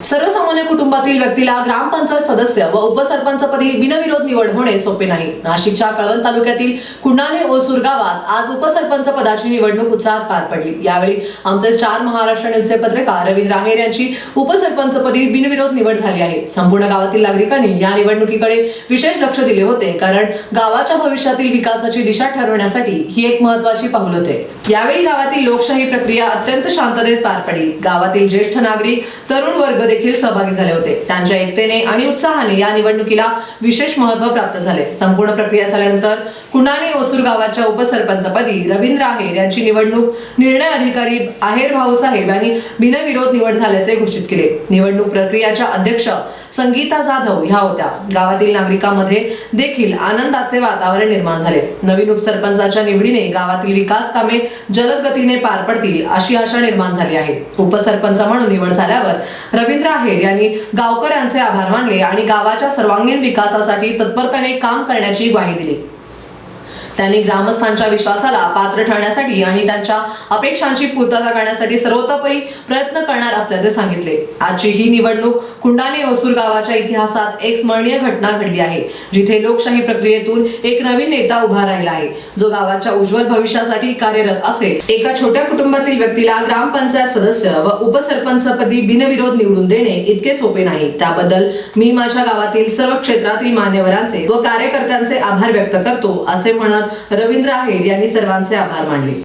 सर्वसामान्य कुटुंबातील व्यक्तीला ग्रामपंचायत सदस्य व उपसरपंचपदी बिनविरोध निवड होणे सोपे नाही. नाशिकच्या कळवण तालुक्यातील कुंडाणे ओसूर गावात आज उपसरपंच पदाची निवडणूक उत्साहात पार पडली. यावेळी आमचे स्टार महाराष्ट्र न्यूजचे पत्रकार रवींद्र आहेर यांची उपसरपंचपदी बिनविरोध निवड झाली आहे. संपूर्ण गावातील नागरिकांनी या निवडणुकीकडे विशेष लक्ष दिले होते कारण गावाच्या भविष्यातील विकासाची दिशा ठरवण्यासाठी ही एक महत्वाची पाऊल होते. यावेळी गावातील लोकशाही प्रक्रिया अत्यंत शांततेत पार पडली. गावातील ज्येष्ठ नागरिक तरुण वर्ग देखील सहभागी झाले होते. त्यांच्या एकतेने आणि उत्साहाने या निवडणुकीला विशेष महत्त्व प्राप्त झाले. संपूर्ण प्रक्रिया झाल्यानंतर कुणाने ओसूर गावाच्या उपसरपंचपदी रवींद्र आहेर यांची निवडणूक निर्णय अधिकारी आहेर भाऊसाहेब यांनी बिनविरोध निवड झाल्याचे घोषित केले. निवडणूक प्रक्रियाच्या अध्यक्ष संगीता जाधव ह्या होत्या. गावातील नागरिकांमध्ये देखील आनंदाचे वातावरण निर्माण झाले. नवीन उपसरपंचाच्या निवडीने गावातील विकास कामे जलद गतीने पार पडतील अशी आशा निर्माण झाली आहे. उपसरपंच म्हणून निवड झाल्यावर रवींद्र आहेर यांनी गावकऱ्यांचे आभार मानले आणि गावाच्या सर्वांगीण विकासासाठी तत्परतेने काम करण्याची ग्वाही दिली. त्यांनी ग्रामस्थांच्या विश्वासाला पात्र ठरण्यासाठी आणि त्यांच्या अपेक्षांची पूर्तता करण्यासाठी सर्वतोपरी प्रयत्न करणार असल्याचे सांगितले. आजची ही निवडणूक कुंडाने ओसूर गावाच्या इतिहासात एक स्मरणीय घटना घडली आहे जिथे लोकशाही प्रक्रियेतून एक नवीन नेता उभा राहिला आहे. जो गावाच्या उज्ज्वल भविष्यासाठी कार्यरत असेल एका छोट्या कुटुंबातील व्यक्तीला ग्रामपंचायत सदस्य व उपसरपंचपदी बिनविरोध निवडून देणे इतके सोपे नाही. त्याबद्दल मी माझ्या गावातील सर्व क्षेत्रातील मान्यवरांचे व कार्यकर्त्यांचे आभार व्यक्त करतो असे म्हणत रवींद्र आहेर यांनी सर्वांचे आभार मानले.